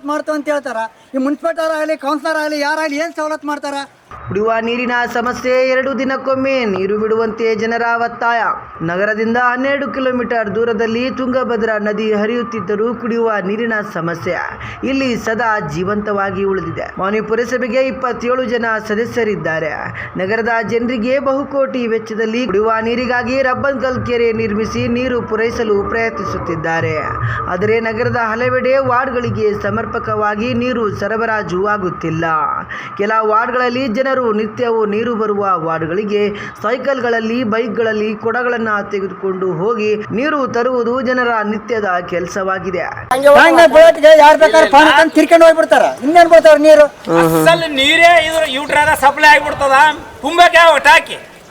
ಸವಲತ್ತು ಮಾಡ್ತು ಅಂತ ಹೇಳ್ತಾರ. ಈ ಮುನ್ಸಿಪಾಲ್ಟರ್ ಆಗಲಿ ಕೌನ್ಸಿಲರ್ ಆಗಲಿ ಯಾರಾಗಲಿ ಏನು ಸವಲತ್ತು ಮಾಡ್ತಾರ? ಕುಡಿಯುವ ನೀರಿನ ಸಮಸ್ಯೆ ಎರಡು ದಿನಕ್ಕೊಮ್ಮೆ ನೀರು ಬಿಡುವಂತೆ ಜನರ ಒತ್ತಾಯ. ನಗರದಿಂದ ಹನ್ನೆರಡು ಕಿಲೋಮೀಟರ್ ದೂರದಲ್ಲಿ ತುಂಗಭದ್ರಾ ನದಿ ಹರಿಯುತ್ತಿದ್ದರೂ ಕುಡಿಯುವ ನೀರಿನ ಸಮಸ್ಯೆ ಇಲ್ಲಿ ಸದಾ ಜೀವಂತವಾಗಿ ಉಳಿದಿದೆ. ಮಾನಿ ಪುರಸಭೆಗೆ ಇಪ್ಪತ್ತೇಳು ಜನ ಸದಸ್ಯರಿದ್ದಾರೆ. ನಗರದ ಜನರಿಗೆ ಬಹುಕೋಟಿ ವೆಚ್ಚದಲ್ಲಿ ಕುಡಿಯುವ ನೀರಿಗಾಗಿ ರಬ್ಬನ್ಕಲ್ ಕೆರೆ ನಿರ್ಮಿಸಿ ನೀರು ಪೂರೈಸಲು ಪ್ರಯತ್ನಿಸುತ್ತಿದ್ದಾರೆ. ಆದರೆ ನಗರದ ಹಲವೆಡೆ ವಾರ್ಡ್ಗಳಿಗೆ ಸಮರ್ಪಕವಾಗಿ ನೀರು ಸರಬರಾಜು ಆಗುತ್ತಿಲ್ಲ. ಕೆಲ ವಾರ್ಡ್ಗಳಲ್ಲಿ ಜನರು ನಿತ್ಯವೂ ನೀರು ಬರುವ ವಾರ್ಡ್ಗಳಿಗೆ ಸೈಕಲ್ಗಳಲ್ಲಿ ಬೈಕ್ಗಳಲ್ಲಿ ಕೊಡಗಳನ್ನು ತೆಗೆದುಕೊಂಡು ಹೋಗಿ ನೀರು ತರುವುದು ಜನರ ನಿತ್ಯದ ಕೆಲಸವಾಗಿದೆ. ಯಾರು ಬೇಕಾದ್ರೆ ತಿರ್ಕೊಂಡು ಹೋಗ್ಬಿಡ್ತಾರ. ಇನ್ನೇನು ನೀರು? ಅಸಲ್ ನೀರೇ ಇದು ಯೂಟ್ರಾದ ಸಪ್ಲೈ ಆಗ್ಬಿಡ್ತದ. ತುಂಬಕ್ಕೆ ಯಾವ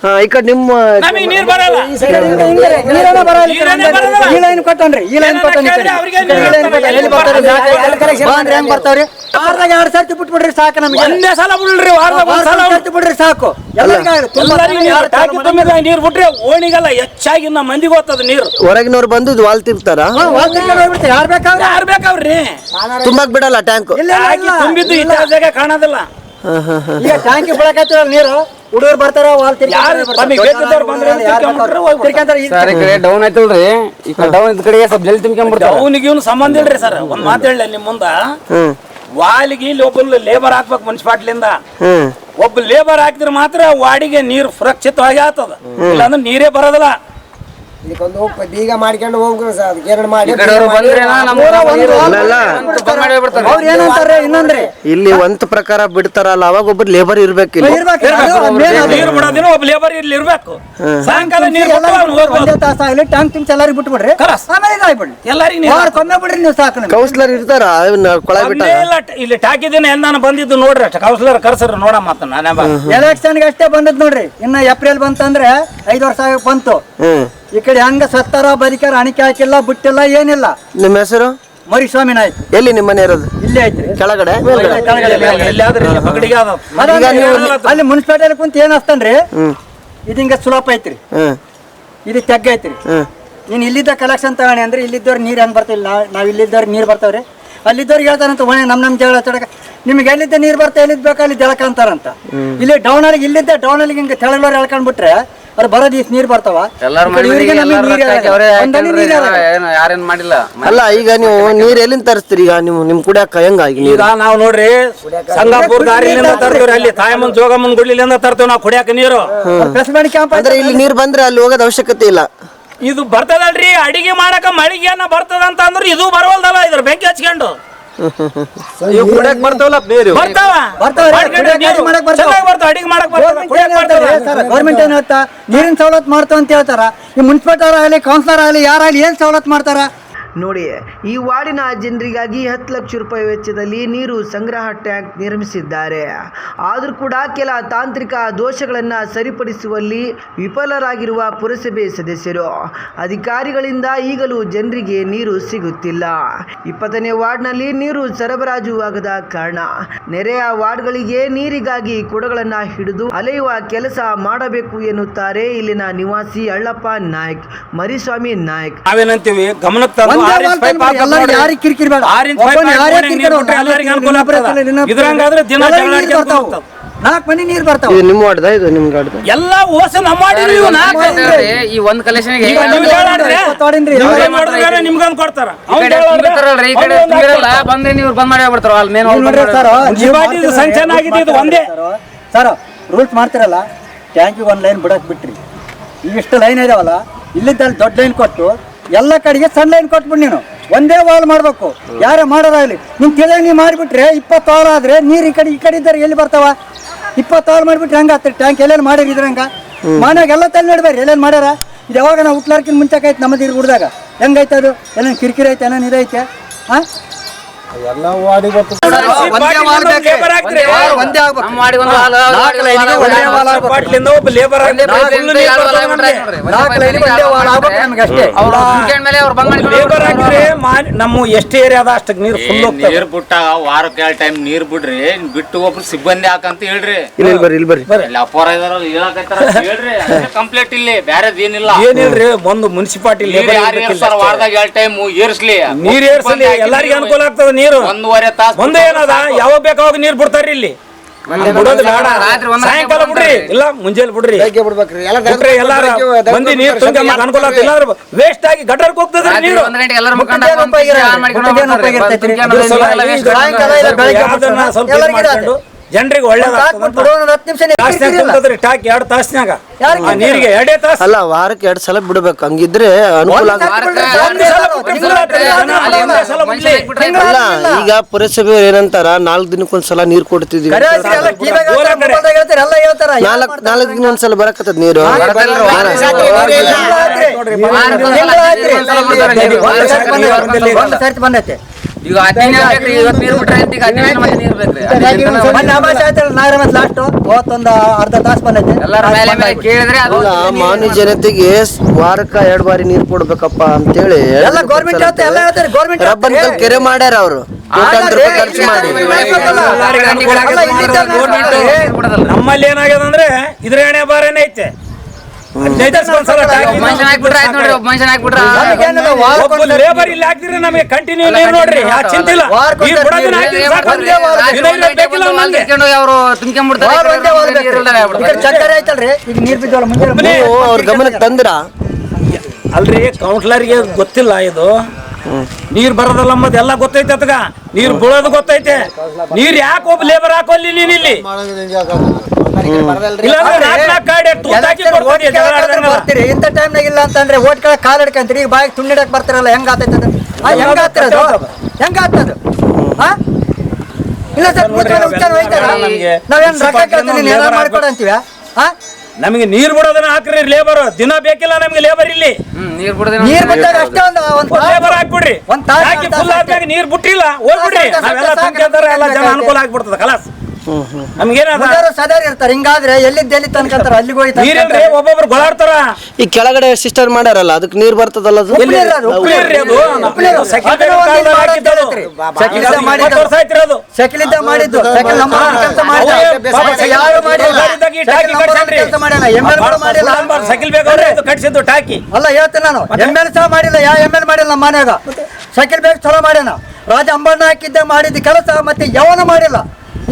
ಟಾಕಿ ಈ ಕಡೆ ನಿಮ್ಮ ನಮಗೆ ನೀರ್ ಬರಲ್ಲ. ಈ side ಹಿಂಗೆ ಹಿಂಗೆ ನೀರೇನ ಬರಲ್ಲ ಈ ಕಡೆ ನೀರೇನೇ ಬರಲ್ಲ. ಈ ಲೈನ್ ಕೊಟ್ಟನ್ರಿ ಈ ಲೈನ್ ಕೊಟ್ಟನ್ ಈ ಕಡೆ. ಕೇಳಿದ್ರೆ ಅವ್ರಿಗೆ ಈ ಲೈನ್ ಕೊಟ್ಟಾನ. ಎಲ್ಲಿ ಬರ್ತಾವ್ರಿ? ಬಾ ಅಂದ್ರೆ ಹೆಂಗ್ ಬರ್ತಾವ್ರಿ ವಾರದಾಗ ಎರಡ್ ಸರ್ತಿ ಬಿಟ್ಬಿಡ್ರಿ ಸಾಕು ನಮಗೆ. ಒಂದೇ ಸಲ ಬಿಡ್ರಿ ವಾರದ ಒಂದ್ ಸಲ ವಾರದಾಗ ಸರ್ತಿ ಬಿಡ್ರಿ ಸಾಕು. ಎಲ್ಲರಿಗೂ ಆಗಲಿ. ತುಂಬಾ ಎಲ್ಲರಿಗೂ ನೀರು ಟಾಕಿ ತುಂಬಿದ ನೀರು ಬಿಟ್ರೆ ಓಣಿಗೆಲ್ಲ ಹೆಚ್ಚಾಗಿ ನಮ್ಮ ಮಂದಿಗೆ ಹೋಗ್ತದ ನೀರು. ಹೊರಗಿನವ್ರು ಬಂದು ವಾಲ್ ತಿರ್ತಾರ ಹಾ, ವಾಲ್ ತಿರ್ಕೊಂಡು ಯಾರ್ ಯಾರು ಬೇಕಾದ್ರೆ. ಯಾರು ಬೇಕಾವ್ರಿ? ತುಂಬಾಕ್ ಬಿಡಲ್ಲ ಟ್ಯಾಂಕ್. ಇಲ್ಲ ಟಾಕಿ ತುಂಬಿದ್ದು ಇತ್ತೀಚೆಗೆ ಕಾಣೋದಿಲ್ಲ. ಈಗ ಟ್ಯಾಂಕಿ ನೀರು? ಹುಡುಗರು ಬರ್ತಾರ ವಾಲ್ ಈ ಡೌನ್ ಆಯ್ತಲ್ರಿ. ಈ ಡೌನ್ ಇದ್ದ ಕಡೆಗೆ ಸ್ವಲ್ಪ ಜಲ್ದಿ ತುಂಬ್ಕೊಂಡ್ಬಿಡ್ತಾವ ಅವನಿಗೆ ಇವನು ಸಂಬಂಧ ಇಲ್ರಿ ಸರ್. ಒಂದ್ ಮಾತು ಹೇಳಿ ನಿಮ್ಮ ಮುಂದ. ವಾಲಿಗೆ ಇಲ್ಲಿ ಒಬ್ಬ ಲೇಬರ್ ಹಾಕ್ಬೇಕು ಮುನ್ಸಿಪಾಲ್ಟಿಲಿಂದ. ಒಬ್ಬ ಲೇಬರ್ ಹಾಕಿದ್ರೆ ಮಾತ್ರ ವಾಡಿಗೆ ನೀರು ಸುರಕ್ಷಿತವಾಗಿ ಆತದ. ಇಲ್ಲಾಂದ್ರೆ ನೀರೇ ಬರೋದಿಲ್ಲ. ಇದಕ್ಕೊಂದು ಬೀಗ ಮಾಡ್ಕೊಂಡು ಹೋಗ್ಬೇಕು ಸರ್ ಅದಕ್ಕೆ ಎರಡು ಮಾಡಿ. ಅವ್ರು ಏನಂತಾರೆ? ಇನ್ನೊಂದ್ರಿ? ಇಲ್ಲಿ ಒಂದ್ ಪ್ರಕಾರ ಬಿಡ್ತಾರಲ್ಲ ಅವಾಗ ಒಬ್ರು ಲೇಬರ್ ಇರ್ಬೇಕು. ಅದು ನೀರು ಬಿಡೋದಿನ ಒಬ್ಬ ಲೇಬರ್ ಇಲ್ಲಿ ಇರ್ಬೇಕು. ಸಾಯಂಕಾಲ ನೀರು ಬಿಟ್ಟು ಅವ್ನು ಒಂದೇ ತಾಸ ಆಗಲಿ ಟ್ಯಾಂಕ್ ತುಂಬಿಸಿ ಎಲ್ಲರಿಗೂ ಬಿಟ್ಬಿಡ್ರಿ. ಖಲಾಸ್. ಆಮೇಲೆ ಇದಾಗ್ಬಿಡ್ರಿ ಎಲ್ಲರಿಗೂ ನೀರು ವಾರ ಕೊಮ್ಮೆ ಬಿಡ್ರಿ ನೀವು ಸಾಕು ನಮ್ಗೆ. ಕೌನ್ಸಿಲರ್ ಇರ್ತಾರ ಕೊಳ ಬಿಟ್ಟ ಒಂದೇ ಇಲ್ಲ ಟ- ಇಲ್ಲಿ ಟಾಕಿದಿನ ಎಂದಾನ ಬಂದಿದ್ದು ನೋಡ್ರಿ ಅಷ್ಟೇ. ಕೌನ್ಸಿಲರ್ ಕರ್ಸರ್ ನೋಡ ಮಾತ ನಾನೇ ಬಾ ಎಲೆಕ್ಷನ್ಗೆ ಅಷ್ಟೇ ಬಂದದ್ ನೋಡ್ರಿ. ಇನ್ನ ಏಪ್ರಿಲ್ ಬಂತಂದ್ರೆ ಐದ್ ವರ್ಷ ಆಗಿ ಬಂತು. ಹ್ಮ್. ಈ ಕಡೆ ಹಂಗ ಸತ್ತಾರ ಬರಿಕಾರ ಅಣಿಕೆ ಹಾಕಿಲ್ಲ ಬಿಟ್ಟಿಲ್ಲ ಏನಿಲ್ಲ. ನಿಮ್ಮ ಹೆಸರು? ಮರಿಸ್ವಾಮಿ ನಾಯ್ಕ. ಎಲ್ಲಿ ನಿಮ್ಮ ಮನೆ ಇರೋದು? ಇಲ್ಲೇ ಐತ್ರಿ. ಕೆಳಗಡೆ? ಅಲ್ಲಿ ಮುನ್ಸಿಪಾಲ್ಟಿ ಕುಂತ ಏನ್ ಹಸ್ತನ್ರಿ ಇದಿಂಗ ಇದು ಹಿಂಗ ಸುಲಭ ಐತ್ರಿ. ಇದು ತೆಗ್ಗ ಐತ್ರಿ. ನೀನ್ ಇಲ್ಲಿದ್ದ ಕಲೆಕ್ಷನ್ ತಗೋಣಿ ಅಂದ್ರೆ ಇಲ್ಲಿದ್ದವ್ರು ನೀರ್ ಹೆಂಗ್ ಬರ್ತಿಲ್ಲ ನಾವ್ ನಾವು ನೀರ್ ನೀರು ಬರ್ತಾವ್ರಿ. ಅಲ್ಲಿದ್ದವ್ರಿಗೆ ಹೇಳ್ತಾರಂತ ಒಣ ನಮ್ ನಮ್ ಜಗಳ ತಡಕ. ನಿಮ್ಗೆ ಎಲ್ಲಿದ್ದ ನೀರ್ ಬರ್ತಾ ಎಲ್ಲಿದ್ ಬೇಕಾ ಅಲ್ಲಿ ಜಳಕ ಅಂತಾರಂತ. ಇಲ್ಲಿ ಡೌನ್ ಅಲ್ಲಿ ಇಲ್ಲಿದ್ದ ಡೌನ್ ಅಲ್ಲಿ ಹಿಂಗೆ ತೆಳಗ್ಲವ್ರು ಎಳ್ಕೊಂಡ್ಬಿಟ್ರೆ ಅವ್ರು ಬರೋದ್ ನೀರ್ ಬರ್ತಾವ? ಎಲ್ಲಾರು ಇವ್ರಿಗೆ ನಮಗೆ ನೀರು ಇರಲ್ಲ. ಯಾರೇನ್ ಮಾಡಿಲ್ಲ. ಅಲ್ಲ ಈಗ ನೀವು ನೀರ್ ಎಲ್ಲಿಂದ ತರಿಸ್ತೀರಿ? ಈಗ ನೀವು ನಿಮ್ ಕುಡಿಯಾಕ ಹೆಂಗಾಗಿ ನೀರು? ಈಗ ನಾವು ನೋಡ್ರಿ ಸಂಗಾಪುರ್ ದಾರಿಲಿಂದ ತರ್ತೀವ್ರಿ ಅಲ್ಲಿ ತಾಯಮ್ಮನ್ ಜೋಗಮ್ಮನ್ ಗುಡ್ಲಿಲಿಂದ ತರ್ತೀವಿ ನಾವು ಕುಡಿಯಾಕ ನೀರು. ಪ್ರೆಸ್ ಕ್ಯಾಂಪ್ ಅಂದ್ರೆ ಇಲ್ಲಿ ನೀರ್ ಬಂದ್ರೆ ಅಲ್ಲಿ ಹೋಗೋದ್ ಅವಶ್ಯಕತೆ ಇಲ್ಲ. ಇದು ಬರ್ತದಲ್ರಿ ಅಡಿಗೆ ಮಾಡಕ ಮಳಿಗೆ ಬರ್ತದ ಅಂತ ಅಂದ್ರೆ ಇದು ಬರವಲ್ದಲ್ಲ ಇದ್ರ ಬೆಂಕಿ ಹಚ್ಕೊಂಡು. ಕುಡಿಯಕ್ ಬರ್ತಾವಲ್ಲ ಬೇರೆ ಮಾಡಕ್ ಗೌರ್ಮೆಂಟ್ ಏನ್ ಹೇಳ್ತಾ ನೀರಿನ ಸವಲತ್ತು ಮಾಡ್ತಾವ ಅಂತ ಹೇಳ್ತಾರ ಈ ಮುನ್ಸಿಪಾಲ್ಟರ್ ಆಗಲಿ ಕೌನ್ಸಿಲರ್ ಆಗಲಿ ಯಾರಾಗಲಿ ಏನ್ ಸವಲತ್ತು ಮಾಡ್ತಾರ ನೋಡಿ, ಈ ವಾರ್ಡಿನ ಜನರಿಗಾಗಿ ಹತ್ತು ಲಕ್ಷ ರೂಪಾಯಿ ವೆಚ್ಚದಲ್ಲಿ ನೀರು ಸಂಗ್ರಹ ಟ್ಯಾಂಕ್ ನಿರ್ಮಿಸಿದ್ದಾರೆ. ಆದರೂ ಕೂಡ ಕೆಲ ತಾಂತ್ರಿಕ ದೋಷಗಳನ್ನು ಸರಿಪಡಿಸುವಲ್ಲಿ ವಿಫಲರಾಗಿರುವ ಪುರಸಭೆ ಸದಸ್ಯರು. ಅಧಿಕಾರಿಗಳಿಂದ ಈಗಲೂ ಜನರಿಗೆ ನೀರು ಸಿಗುತ್ತಿಲ್ಲ. ಇಪ್ಪತ್ತನೇ ವಾರ್ಡ್ನಲ್ಲಿ ನೀರು ಸರಬರಾಜು ಆಗದ ಕಾರಣ ನೆರೆಯ ವಾರ್ಡ್ಗಳಿಗೆ ನೀರಿಗಾಗಿ ಕೊಡಗಳನ್ನು ಹಿಡಿದು ಅಲೆಯುವ ಕೆಲಸ ಮಾಡಬೇಕು ಎನ್ನುತ್ತಾರೆ ಇಲ್ಲಿನ ನಿವಾಸಿ ಅಳ್ಳಪ್ಪ ನಾಯ್ಕ್, ಮರಿಸ್ವಾಮಿ ನಾಯ್ಕ್. ನಾವೇನಂತೀವಿ? ಗಮನಕ್ಕೆ ಯಾರಿಗ್ ಕಿರಿಕಿರಿ ಬೇಡ. ಇದ್ರಂಗಾದ್ರೆ ದಿನ. ನಾಲ್ಕು ಮನೆ ನೀರು ಬರ್ತಾವ. ಇದು ನಿಮ್ಮ ಇದು? ನಿಮ್ ವಾರ್ಡ್ದ ಎಲ್ಲ ಓಸ ನಮ್ಮ ಮಾಡಿರಿ ಇವು ನಾಲ್ಕು. ಈ ಒಂದ್ ನಿಮ್ಗೊಂದು ಕೊಡ್ತಾರ ಈ ಕಡೆ ಅವ್ನು ಒಂದು ತುಂಬಿರಲ್ಲ ಬಂದ್ರೆ ನೀವು ಬಂದ್ ಮಾಡಿ ಬಿಡ್ತಾರ ಅಲ್ಲಿ ಮೇನ್ ಸರ್, ನೀವು ಇದು ಸಂಚಲನ ಆಗಿದೆ ಇದು ಒಂದೇ. ಸರ್ ರೂಲ್ಸ್ ಮಾಡ್ತಿರಲ್ಲ ಟ್ಯಾಂಕಿಗೆ ಒಂದು ಲೈನ್ ಬಿಡಕ್ ಬಿಟ್ರಿ. ಈಗ ಇಷ್ಟು ಲೈನ್ ಇದಾವಲ್ಲ ಇಲ್ಲಿದ್ದಲ್ಲಿ ದೊಡ್ಡ ಲೈನ್ ಕೊಟ್ಟು ಎಲ್ಲ ಕಡೆಗೆ ಸಣ್ಣ ಲೈನ್ ಕೊಟ್ಬಿಟ್ಟು ನೀನು. ಒಂದೇ ವಾಲ್ ಮಾಡ್ಬೇಕು. ಯಾರೇ ಮಾಡೋದಾಗ್ಲಿ. ನಿಮ್ ತಿಳಿಯಾಗ ನೀವು ಮಾಡಿಬಿಟ್ರೆ ಇಪ್ಪತ್ತು ವಾರ ಆದ್ರೆ ನೀರು ಈ ಕಡೆ ಈ ಕಡೆ ಇದ್ದಾರೆ ಎಲ್ಲಿ ಬರ್ತಾವ? ಇಪ್ಪತ್ತಾರು ಮಾಡಿಬಿಟ್ರೆ ಹಂಗ ಆಗ್ತದೆ? ಟ್ಯಾಂಕ್ ಎಲ್ಲೇನು ಮಾಡಿರಿ ಇದ್ರಂಗ? ಮನ್ಯಾಗ ಎಲ್ಲ ತಲೆ ನಡ್ಬೇಡ್ರಿ. ಎಲ್ಲೇನು ಮಾಡ್ಯಾರ? ಇದು ಯಾವಾಗ ನಾವು ಹುಟ್ಲಾರ್ಕಿನ ನಮ್ಮದು ನಮ್ಮದಿರ್ ಹುಡ್ದಾಗ ಹೆಂಗೈತೆ ಅದು ಏನೇನು ಕಿರಿಕಿರಿ ಐತೆ ಏನೇನು ಇದೈತೆ ಹಾಂ ಎಲ್ಲ ವಾಡಿ ನಮ್ಮ ಎಷ್ಟು ಏರಿಯಾ ಅದ ಅಷ್ಟಕ್ಕೆ ನೀರು ಫುಲ್ ನೀರ್ ಬಿಟ್ಟಾಗ ವಾರಕ್ಕೆ ಎರಡು ಟೈಮ್ ನೀರ್ ಬಿಡ್ರಿ. ಬಿಟ್ಟು ಒಬ್ರು ಸಿಬ್ಬಂದಿ ಹಾಕಂತ ಹೇಳ್ರಿ. ಇಲ್ಲಿ ಬರ್ರಿ ಇಲ್ಲಿ ಬರ್ರಿ. ಇಲ್ಲಿ ಅಪ್ಪರ ಇದಾರಲ್ಲ ಹೇಳಕತ್ತಾರ ಹೇಳ್ರಿ. ಕಂಪ್ಲೇಂಟ್ ಇಲ್ಲಿ. ಬೇರೆ ಏನಿಲ್ಲ. ಏನಿಲ್ರಿ ಒಂದು ಮುನ್ಸಿಪಾಲ್ಟಿ ಲೇಬರ್ ವಾರದಾಗ ಎರಡು ಟೈಮ್ ಏರ್ಸ್ಲಿ. ನೀರ್ ಏರ್ಸಲಿ ಎಲ್ಲರಿಗೂ ಅನುಕೂಲ ಆಗ್ತದ ನೀರು. ಒಂದೂವರೆ ತಾಸು ಮುಂದೆ ಏನದ? ಯಾವಾಗ ಬೇಕಾವಾಗ ನೀರ್ ಬಿಡ್ತಾರ್ರಿ ಇಲ್ಲಿ? ಬಿಡೋದು ಬೇಡ. ಸಾಯಂಕಾಲ ಬಿಡ್ರಿ. ಇಲ್ಲ ಮುಂಜಾನೆ ಬಿಡ್ರಿ. ಬಿಡ್ಬೇಕ್ರಿ. ಬಿಟ್ರೆ ಎಲ್ಲಾರ ಮಂದಿ ನೀರ್ ತುಂಬಿ ಅನುಕೂಲ ಇಲ್ಲಾಂದ್ರೆ ವೇಸ್ಟ್ ಆಗಿ ಗಟರ್ಗೆ ಹೋಗ್ತದೆ ನೀರು. ಮುಖಂಡ ಸ್ವಲ್ಪ ಮಾಡ್ಕೊಂಡು ಜನರಿಗೆ ಒಳ್ಳೇದಾಗ್ತದೆ ಟಾಕಿ ಎರಡು ಆ ನೀರಿಗೆ ಎರಡೇ ತಾಸು. ಅಲ್ಲ ವಾರಕ್ಕೆ ಎರಡು ಸಲ ಬಿಡ್ಬೇಕು. ಹಂಗಿದ್ರೆ ಅನುಕೂಲ ಸಲ ಸಲ. ಅಲ್ಲ ಈಗ ಪುರಸಭೆಯವ್ರು ಏನಂತಾರ? ನಾಲ್ಕು ದಿನಕ್ಕೊಂದ್ಸಲ ನೀರ್ ಕೊಡ್ತಿದೀವಿ ನಾಲ್ಕ ದಿನ ಒಂದ್ಸಲ ಬರಕತ್ತದ ನೀರು? ಒಂದು ಸರ್ತಿ ಬಂದೈತೆ. ಒಂದು ಸರ್ತಿ ಬಂದೈತೆ ಈಗ ಹದಿನೈದು ಬೇಕ್ರಿ ಇವತ್ತು ನೀರು ಬಿಟ್ರೆ ಅಂತ ಈಗ ಹದಿನೈದು ಮತ್ತೆ ನೀರು ಬೇಕ್ರಿ ಮೊನ್ನೆ ಅಮಾವಾಸ್ಯೆ ಆಯ್ತಲ್ಲ ನಾಗರಮತ್ ಲಾಸ್ಟ್ ಅವತ್ತೊಂದು ಅರ್ಧ ತಾಸು ಬಂದೈತೆ. ಎಲ್ಲರ ಮೇಲೆ ಮೇಲೆ ಕೇಳಿದ್ರೆ ಅದು ಅಲ್ಲ ಮಾನ್ಯ ಜನತೆಗೆ ವಾರಕ್ಕ ಎರಡ್ ಬಾರಿ ನೀರ್ ಕೊಡ್ಬೇಕಪ್ಪ ಅಂತೇಳಿ ಎಲ್ಲ ಗೌರ್ಮೆಂಟ್ ಹೇಳ್ತಾರೆ ಎಲ್ಲ ಹೇಳ್ತಾರೆ ಗೌರ್ಮೆಂಟ್ ರಬ್ಬನ್ ಕಲ್ ಕೆರೆ ಮಾಡ್ಯಾರ ಅವ್ರು. ಖರ್ಚು ಮಾಡಿ. ನಮ್ಮಲ್ಲಿ ಏನಾಗ್ಯದ ಅಂದ್ರೆ ಇದ್ರ ಎಣೆ ಬಾರೇನೆ ಐತೆ. ಲೇಬರ್ ಇಲ್ಲಿ ಹಾಕ್ತಿರಿ ನಮಗೆ ಕಂಟಿನ್ಯೂ ನೀರು ನೋಡ್ರಿ ಯಾ ಚಿಂತೆ ಇಲ್ಲ. ವಾರಕ್ಕೊಂದ್ ನೀರು ಬಿಡೋದನ್ನ ನೀರು ಹಾಕ್ತಿರಿ ಏನ್ ಸಾಕು. ಒಂದೇ ವಾರ ದಿನ ಇರೋದ್ ಬೇಕಿಲ್ಲ ಅವರು ತುಂಬ್ಕೊಂಡ್ಬಿಡ್ತಾರೆ. ಗಮನಕ್ಕೆ ತಂದ್ರ? ಅಲ್ರಿ ಕೌನ್ಸಿಲರ್ಗೆ ಗೊತ್ತಿಲ್ಲ ಇದು. ನೀರ್ ಬರೋದಲ್ಲ ಎಲ್ಲ ಗೊತ್ತೈತೆ ಅತ್ಗ ನೀರ್ ಬೀಳೋದು ಗೊತ್ತೈತೆ. ನೀರ್ ಯಾಕೆ ಒಬ್ಬ ಲೇಬರ್ ಹಾಕೋಲ್ಲಿ ನೀನ್ ಬರ್ತೀರಿ? ಇಂಥ ಟೈಮ್ನಾಗ ಇಲ್ಲ ಅಂತಂದ್ರೆ ಓಟ್ ಕೇಳಕ್ ಕಾಲ್ ಹಿಡ್ಕಂತೀರಿ ಈಗ ಬಾಯಿಗೆ ತುಂಡಿಡಕ್ ಬರ್ತಾರಲ್ಲ ಹೆಂಗ ಆತೈತೆ ಹೆಂಗ್ ಆಗ್ತಿರೋದು ಹೆಂಗ್ ಆಗ್ತದು ಆ? ಇಲ್ಲ ಸರ್ ಉಚ್ಚಾರ ಹೋಯ್ತಾರ? ನಮ್ಗೆ. ನಾವೇನ್ ರೊಕ್ಕ ಕೇಳ್ತೀನಿ ಮಾಡ್ಕೊಡ ಅಂತೀವ ಆ? ನಮಗೆ ನೀರ್ ಬಿಡೋದನ್ನ ಹಾಕ್ರಿ ಲೇಬರ್ ದಿನ ಬೇಕಿಲ್ಲ ನಮ್ಗೆ ಲೇಬರ್ ಇಲ್ಲಿ. ನೀರ್ ಬಿಡದೆ ನೀರ್ ಬಿಟ್ಟಾಗ ಅಷ್ಟೇ ಒಂದು ಲೇಬರ್ ಒಂದ್ ತಾಸು ಹಾಕಿ ಫುಲ್ ಆದ್ಮ್ಯಾಗ ಆದ್ಮೇಲೆ ನೀರ್ ಬಿಟ್ಟಿಲ್ಲ? ಹೋಗ್ಬಿಡ್ರಿ ಬಿಡ್ರಿ ನಾವೆಲ್ಲ ಸಾಕು, ತುಂಬ್ಕೊಂತಾರ ಎಲ್ಲ ಜನ ಸಾಕು. ಅನುಕೂಲ ಆಗ್ಬಿಡ್ತದ ಕಲಾಸ್ ನಮ್ಗೇನದ ಮುಜಾರು ಸದಾರಿ ಇರ್ತಾರೆ ಹಿಂಗಾದ್ರೆ ಎಲ್ಲಿದ್ದ ಎಲ್ಲಿ ತನ್ಕಂತಾರ ಅಲ್ಲಿಗೆ ಹೋಗಿ ನೀರಿಲ್ರಿ ಒಬ್ಬೊಬ್ರು ಗೊಳಾಡ್ತಾರ? ಈ ಕೆಳಗಡೆ ಸಿಸ್ಟರ್ ಮಾಡ್ಯಾರಲ್ಲ ಅದಕ್ಕೆ ನೀರ್ ಬರ್ತದಲ್ಲ ಅದು? ಉಪ್ಪು ನೀರು ಅದು, ಉಪ್ಪು ಉಪ್ಪು ನೀರ್ರಿ ಅದು ಉಪ್ಪು ನೀರು. ಸೈಕಲ್ ಅದನ್ನ ಒಂದ್ ಕಾಲ್ದಾಗ ಮಾಡಿ ಸೈಕಲ್ ಇದ್ದ ಮಾಡಿದ್ದು. ವರ್ಷ ಆಯ್ತಿರಿ ಅದು ಸೈಕಲಿದ್ದ ಮಾಡಿದ್ದು ಸೈಕಲ್ ನಮ್ಮ ಕೆಲಸ ಮಾಡಿದ. ಯಾರು ಮಾಡಿಲ್ಲ? ಟಾಕಿ ಕಟ್ಸ್ಯಾನ್ರಿ. ಕೆಲಸ ಮಾಡ್ಯಾನ ಎಂ ಎಲ್ ಮಾಡಿಲ್ಲ. ಸೈಕಲ್ ಬೇಕಾದ್ರೆ ಕಟ್ಸಿದ್ದು ಟಾಕಿ. ಅಲ್ಲ ಹೇಳ್ತೀನಿ ನಾನು. ಎಂ ಎಲ್ ಸಹ ಮಾಡಿಲ್ಲ. ಯಾವ ಎಂ ಎಲ್ ಮಾಡಿಲ್ಲ ನಮ್ಮ ಮನ್ಯಾಗ? ಸೈಕಲ್ ಬೇಗ ಚಲೋ ಮಾಡ್ಯಾನ. ರಾಜ ಅಂಬಣ್ಣ ಹಾಕಿದ್ದೆ ಮಾಡಿದ ಕೆಲಸ ಮತ್ತೆ ಯಾವನ ಮಾಡಿಲ್ಲ.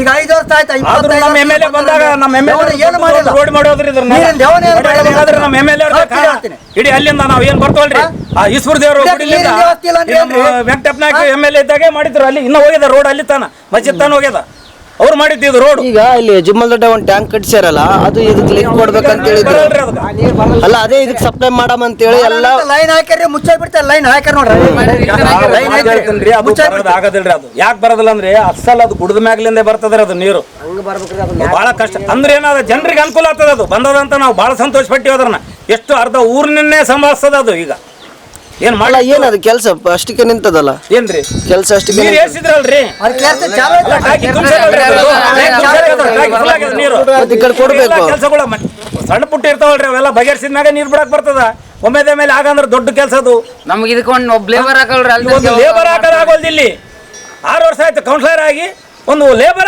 ಈಗ ಐದು ವರ್ಷ ಆಯ್ತಾ ಆದ್ರೂ ನಮ್ಮ ಎಂ ಎಲ್ ಎ ಬಂದಾಗ ನಮ್ಮ ಎಂ ಎಲ್ ಏನು ಮಾಡಿಲ್ಲ. ರೋಡ್ ಮಾಡೋದ್ರಿ ಇದ್ರ ದೇವನೇ. ನಮ್ಮ ಎಂ ಎಲ್ ಎ ಸಾಕ್ಷಿ ಹೇಳ್ತೀನಿ. ಇಡೀ ಅಲ್ಲಿಂದ ನಾವ್ ಏನ್ ಬರ್ತವಲ್ರಿ? ಆ ಈಶ್ವರ ದೇವರು ಇದಕ್ಕೆ ಗುಡಿಲಿಂದ ನೀರಿನ ವ್ಯವಸ್ಥೆ ಇಲ್ಲ ಅಂದ್ರೆ ಏನ್ರಿ? ವೆಂಕಟಪ್ಪನಾಯ್ಕ ಎಂ ಎಲ್ ಎ ಇದ್ದಾಗೆ ಮಾಡಿದ್ರು. ಅಲ್ಲಿ ಇನ್ನ ಹೋಗ್ಯದ ರೋಡ್ ಅಲ್ಲಿ ತಾನ. ಮಸ್ಜಿದ್ ತಾನ ಹೋಗ್ಯದ. ಅವ್ರು ಮಾಡಿದ್ದು ಇದು ರೋಡ್ ಈಗ ಇಲ್ಲಿ ಜುಮ್ಮಲ್ ದೊಡ್ಡ ಒಂದ್ ಟ್ಯಾಂಕ್ ಕಟ್ಸ್ಯಾರಲ್ಲ ಅದು ಇದಕ್ಕೆ ಲಿಂಕ್ ಕೊಡ್ಬೇಕಂತ ಹೇಳಿದ್ರು. ಅಲ್ಲ ಅದೇ ಇದಕ್ಕೆ ಸಪ್ಲೈ ಮಾಡಮ್ ಅಂತೇಳಿ ಎಲ್ಲ ಲೈನ್ ಹಾಕ್ಯಾರ ಮುಚ್ಚಾಕ್ ಬಿಡ್ತಾರೆ ಲೈನ್ ಹಾಕ್ಯಾರ ನೋಡ್ರಿ. ಆಗೋದಿಲ್ರಿ ಅದು. ಯಾಕೆ ಬರೋದಿಲ್ಲ ಅಂದ್ರೆ ಅಸಲ್ ಅದು ಗುಡ್ದ ಮ್ಯಾಗ್ಲಿಂದ ಬರ್ತದ್ರಿ ಅದು ನೀರು. ಬಹಳ ಕಷ್ಟ. ಅಂದ್ರೆ ಏನಾದ ಜನರಿಗೆ ಅನುಕೂಲ ಆಗ್ತದ ಅದು. ಬಂದದಂತ ನಾವು ಬಹಳ ಸಂತೋಷ ಪಟ್ಟಿವಿ ಅದ್ರನ್ನ. ಎಷ್ಟು ಅರ್ಧ ಊರಿನನ್ನೇ ಸಂಭವಿಸ್ತದ ಅದು ಈಗ. ಏನ್ ಮಾಡ ಏನ್ ಅದ್ ಕೆಲಸ? ಅಷ್ಟಕ್ಕೆ ನಿಂತದಲ್ಲ? ಏನ್ರಿ? ಕೆಲಸ ಅಷ್ಟಕ್ಕೆ ನೀರ್. ಏರ್ಸಿದ್ರಲ್ರಿ ನೀರು. ಈ ಕಡೆ ಕೊಡ್ಬೇಕು. ಕೆಲಸಗಳು ಸಣ್ಣ ಪುಟ್ಟ ಇರ್ತಾವಲ್ರಿ ಅವೆಲ್ಲ ಬಗೆಹರಿಸಿದ ಮ್ಯಾಗ ನೀರ್ ಬಿಡಕ್ ಬರ್ತದ. ಒಮ್ಮೆದ ಮೇಲೆ ಆಗಂದ್ರ ದೊಡ್ಡ ಕೆಲಸ ಅದು ನಮ್ಗೆ ಇದಕ್ಕೊಂದು ಒಬ್ಬ ಲೇಬರ್ ಹಾಕಲ್ರಿ ಅಲ್ಲಿ ಒಂದು ಲೇಬರ್ ಹಾಕೋದಾಗೋಲ್ದು ಇಲ್ಲಿ ಆರು ವರ್ಷ ಆಯ್ತು ಕೌನ್ಸಿಲರ್ ಆಗಿ. ಒಂದು ಲೇಬರ್